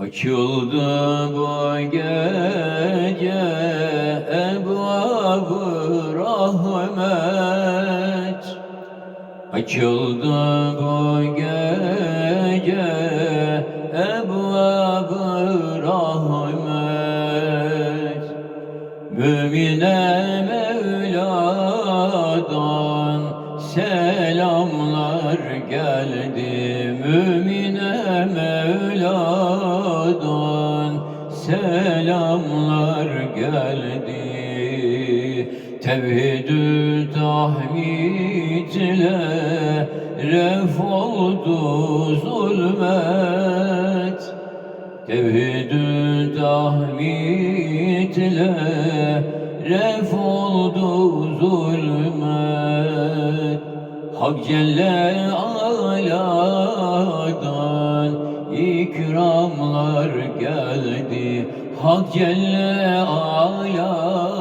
Açıldı bu gece ebu rahmet. Açıldı bu gece ebu rahmet. Mümine Mevla'dan selamlar geldi. Mümine Mevla'dan selamlar geldi Tevhidü tahmidle ref oldu zulmet. Tevhidü tahmidle ref oldu zulmet. Hak Celle Ala'dan ikramlar geldi Hak Celle Ala'dan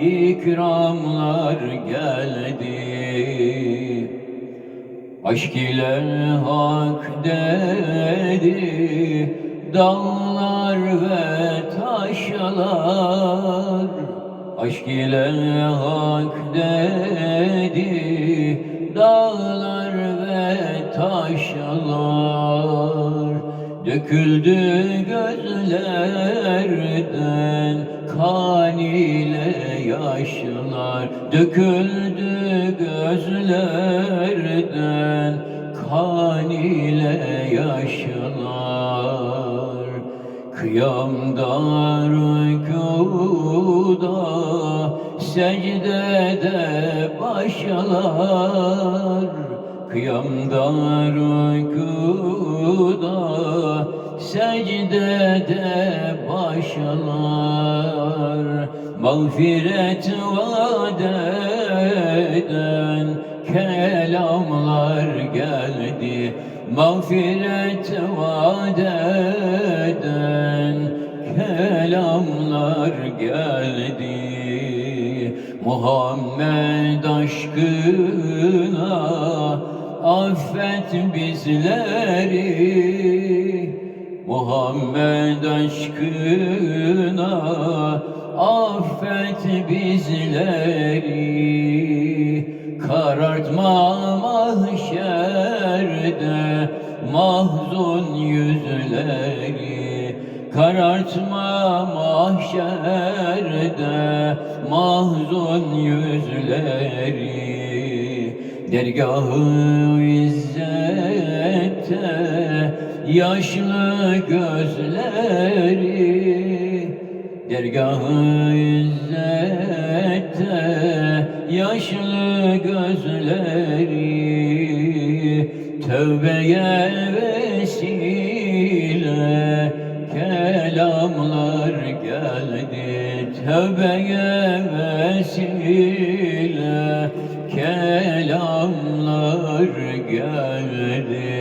ikramlar geldi. Aşk ile hak dedi dağlar ve taşlar. Aşk ile hak dedi dağlar ve taşlar Döküldü gözlerden kan ile yaşlar. Döküldü gözlerden kan ile yaşlar. Kıyamda rükuda secdede başlar. Kıyamda rükuda secdede başlar. Mağfiret vaat eden kelamlar geldi. Mağfiret vaat eden kelamlar geldi. Muhammed aşkına affet bizleri Muhammed aşkına affet bizleri. Karartma mahşerde mahzun yüzleri. Karartma mahşerde mahzun yüzleri. Dergahı izzette yaşlı gözleri Dergahı izzette yaşlı gözleri Tövbeye vesile kelamlar geldi. Tövbeye vesile kelamlar geldi